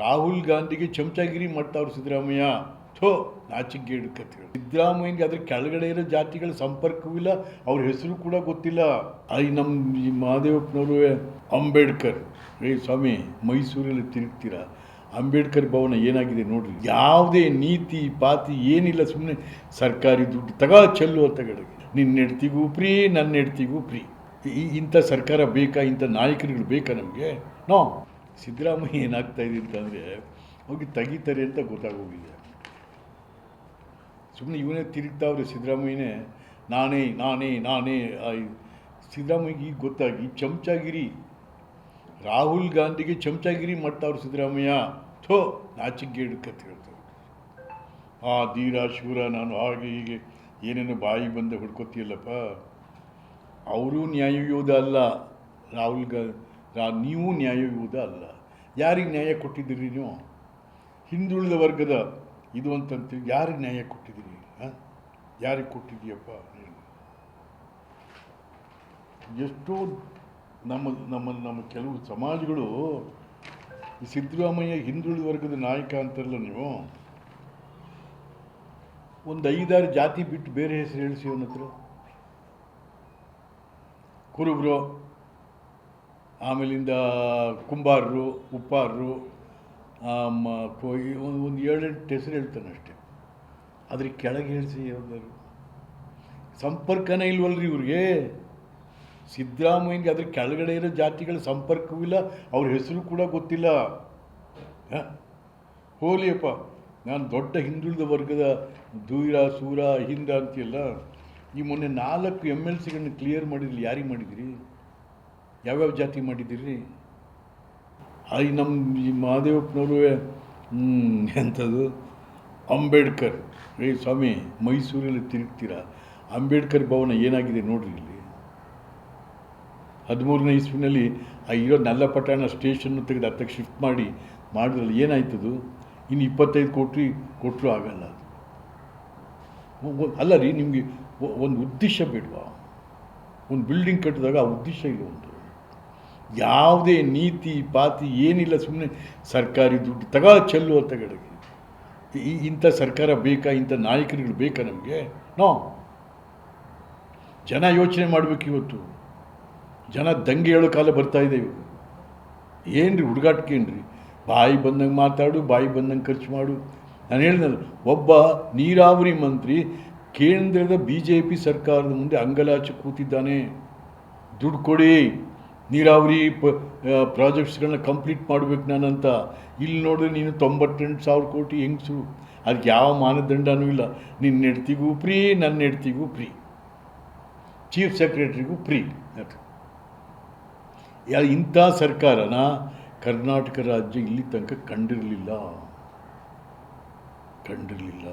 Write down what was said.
ರಾಹುಲ್ ಗಾಂಧಿಗೆ ಚಮಚಾಗಿರಿ ಮಾಡ್ತಾವ್ರು ಸಿದ್ದರಾಮಯ್ಯ. ಥೋ ನಾಚಿಕೆ ಕಥೆಗಳು. ಸಿದ್ದರಾಮಯ್ಯಗೆ ಅದ್ರ ಕೆಳಗಡೆ ಇರೋ ಜಾತಿಗಳ ಸಂಪರ್ಕವಿಲ್ಲ ಅವ್ರ ಹೆಸರು ಕೂಡ ಗೊತ್ತಿಲ್ಲ. ಐ ನಮ್ಮ ಈ ಮಹಾದೇವಪ್ಪನವರು, ಅಂಬೇಡ್ಕರ್. ಏ ಸ್ವಾಮಿ, ಮೈಸೂರಲ್ಲಿ ತಿರುಗ್ತೀರಾ? ಅಂಬೇಡ್ಕರ್ ಭವನ ಏನಾಗಿದೆ ನೋಡ್ರಿ. ಯಾವುದೇ ನೀತಿ, ಪಾತಿ ಏನಿಲ್ಲ ಸುಮ್ಮನೆ ಸರ್ಕಾರಿ ದುಡ್ಡು ತಗ ಚೆಲ್ಲು ಅಂತ ನಿನ್ನ ಹೆಡ್ತಿಗೂ ಪ್ರೀ, ನನ್ನ ಹೆಡ್ತಿಗೂ ಪ್ರೀ. ಇಂಥ ಸರ್ಕಾರ ಬೇಕಾ, ಇಂಥ ನಾಯಕರುಗಳು ಬೇಕಾ ನಮಗೆ? ನೋ. ಸಿದ್ದರಾಮಯ್ಯ ಏನಾಗ್ತಾ ಇದೆ ಅಂತಂದರೆ ಹೋಗಿ ತೆಗಿತಾರೆ ಅಂತ ಗೊತ್ತಾಗೋಗಿದೆ. ಸುಮ್ಮನೆ ಇವನೇ ತಿರುಗ್ತಾವ್ರೆ ಸಿದ್ದರಾಮಯ್ಯನೇ, ನಾನೇ ನಾನೇ ನಾನೇ ಸಿದ್ದರಾಮಯ್ಯಗೆ ಈಗ ಗೊತ್ತಾಗಿ ಚಮಚಾಗಿರಿ. ರಾಹುಲ್ ಗಾಂಧಿಗೆ ಚಮಚಾಗಿರಿ ಮಾಡ್ತಾವ್ರು ಸಿದ್ದರಾಮಯ್ಯ. ಥೋ, ನಾಚಿಕೆ ಕತ್ ಹೇಳ್ತಾರೆ. ಆ ಧೀರ, ಶೂರ, ನಾನು ಹಾಗೆ ಹೀಗೆ, ಏನೇನು ಬಾಯಿ ಬಂದು ಹುಡ್ಕೋತಿಯಲ್ಲಪ್ಪ. ಅವರು ನ್ಯಾಯಯೋಧ ಅಲ್ಲ, ರಾಹುಲ್ ಗಾ ರಾ- ನೀವು ನ್ಯಾಯಯೋಧ ಅಲ್ಲ ಯಾರಿಗೆ ನ್ಯಾಯ ಕೊಟ್ಟಿದ್ದೀರಿ ನೀವು? ಹಿಂದುಳಿದ ವರ್ಗದ ಇದು ಅಂತಂತೀವಿ ಯಾರಿಗೆ ನ್ಯಾಯ ಕೊಟ್ಟಿದ್ದೀರಿ? ಹಾಂ? ಯಾರಿಗೆ ಕೊಟ್ಟಿದ್ದೀಯಪ್ಪ? ಎಷ್ಟೋ ನಮ್ಮ ನಮ್ಮ ನಮ್ಮ ಕೆಲವು ಸಮಾಜಗಳು ಈ ಸಿದ್ದರಾಮಯ್ಯ ಹಿಂದುಳಿದ ವರ್ಗದ ನಾಯಕ ಅಂತಾರಲ್ಲ ನೀವು? ಒಂದು ಐದಾರು ಜಾತಿ ಬಿಟ್ಟು ಬೇರೆ ಹೆಸರು ಹೇಳಿಸಿ ಅವನ ಹತ್ರ. ಕುರುಬರು ಆಮೇಲಿಂದ ಕುಂಬಾರರು, ಉಪ್ಪಾರರು ಒಂದು ಏಳೆಂಟು ಹೆಸರು ಹೇಳ್ತಾನೆ ಅಷ್ಟೇ. ಅದ್ರ ಕೆಳಗೆ ಹೇಳಿಸಿ ಯಾವ್ದಾದ್ರು. ಸಂಪರ್ಕನೇ ಇಲ್ವಲ್ರಿ ಇವ್ರಿಗೆ. ಸಿದ್ದರಾಮಯ್ಯಗೆ ಅದ್ರ ಕೆಳಗಡೆ ಇರೋ ಜಾತಿಗಳ ಸಂಪರ್ಕವೂ ಇಲ್ಲ, ಅವ್ರ ಹೆಸರು ಕೂಡ ಗೊತ್ತಿಲ್ಲ? ಹೋಲಿಯಪ್ಪ, ನಾನು ದೊಡ್ಡ ಹಿಂದುಳಿದ ವರ್ಗದ ದೂರ, ಸೂರ ಹಿಂದ ಅಂತೀಯಲ್ಲ, ಈ ಮೊನ್ನೆ ನಾಲ್ಕು ಎಂ ಎಲ್ ಸಿಗಳನ್ನ ಕ್ಲಿಯರ್ ಮಾಡಿದ್ರಿ ಯಾರಿಗೆ ಮಾಡಿದಿರಿ? ಯಾವ್ಯಾವ ಜಾತಿ ಮಾಡಿದ್ದೀರಿ? ಅಲ್ಲಿ ನಮ್ಮ ಈ ಮಹಾದೇವಪ್ಪನವರು ಎಂಥದ್ದು? ಅಂಬೇಡ್ಕರ್. ಏ ಸ್ವಾಮಿ, ಮೈಸೂರಲ್ಲಿ ತಿರುಗ್ತೀರಾ? ಅಂಬೇಡ್ಕರ್ ಭವನ ಏನಾಗಿದೆ ನೋಡಿರಿ ಇಲ್ಲಿ. ಹದಿಮೂರನೇ ಇಸ್ವಿನಲ್ಲಿ, ಆ ಇರೋ ನಲ್ಲಪಟ್ಟಣ ಸ್ಟೇಷನ್ನು ತೆಗೆದು ಹತ್ತಕ್ಕೆ ಶಿಫ್ಟ್ ಮಾಡಿ, ಮಾಡಿದ್ರಲ್ಲಿ ಏನಾಯ್ತದು? ಇನ್ನು ಇಪ್ಪತ್ತೈದು ಕೋಟಿ ಕೊಟ್ಟರು ಆಗಲ್ಲ. ಅದು ಅಲ್ಲ ರೀ, ನಿಮಗೆ ಒಂದು ಉದ್ದೇಶ ಬೇಡವಾ? ಒಂದು ಬಿಲ್ಡಿಂಗ್ ಕಟ್ಟಿದಾಗ ಆ ಉದ್ದೇಶ ಇಲ್ಲ ಒಂದು. ಯಾವುದೇ ನೀತಿ ಪಾತಿ ಏನಿಲ್ಲ ಸುಮ್ಮನೆ ಸರ್ಕಾರಿ ದುಡ್ಡು ತಗ, ಚೆಲ್ಲು ಅಂತ ಕಡೆಗೆ ಈ ಇಂಥ ಸರ್ಕಾರ ಬೇಕಾ, ಇಂಥ ನಾಯಕರುಗಳು ಬೇಕಾ ನಮಗೆ? ನೋ. ಜನ ಯೋಚನೆ ಮಾಡಬೇಕು ಇವತ್ತು. ಜನ ದಂಗೆ ಹೇಳೋ ಕಾಲ ಬರ್ತಾ ಇದೆ ಇವಾಗ. ಏನ್ರಿ ಹುಡುಗಾಟ್ಕೇನ್ರಿ ಬಾಯಿ ಬಂದಂಗೆ ಮಾತಾಡು, ಬಾಯಿ ಬಂದಂಗೆ ಖರ್ಚು ಮಾಡು. ನಾನು ಹೇಳಿದ್ನಲ್ಲ, ಒಬ್ಬ ನೀರಾವರಿ ಮಂತ್ರಿ ಕೇಂದ್ರದ ಬಿ ಜೆ ಪಿ ಸರ್ಕಾರದ ಮುಂದೆ ಅಂಗಲಾಚಿ ಕೂತಿದ್ದಾನೆ. ದುಡ್ಡು ಕೊಡಿ. ನೀರಾವರಿ ಪ ಪ್ರಾಜೆಕ್ಟ್ಸ್ಗಳನ್ನ ಕಂಪ್ಲೀಟ್ ಮಾಡ್ಬೇಕು ನಾನಂತ. ಇಲ್ಲಿ ನೋಡಿದ್ರೆ ನೀನು ತೊಂಬತ್ತೆಂಟು ಸಾವಿರ ಕೋಟಿ ಹೆಂಗ್ಸು. ಅದಕ್ಕೆ ಯಾವ ಮಾನದಂಡನೂ ಇಲ್ಲ. ನಿನ್ನ ಹೆಡ್ತಿಗೂ ಫ್ರೀ, ನನ್ನ ಹೆಡ್ತಿಗೂ ಫ್ರೀ. ಚೀಫ್ ಸೆಕ್ರೆಟ್ರಿಗೂ ಫ್ರೀ. ಯಾ, ಇಂಥ ಸರ್ಕಾರನ ಕರ್ನಾಟಕ ರಾಜ್ಯ ಇಲ್ಲಿ ತನಕ ಕಂಡಿರಲಿಲ್ಲ. ಕಂಡಿರಲಿಲ್ಲ.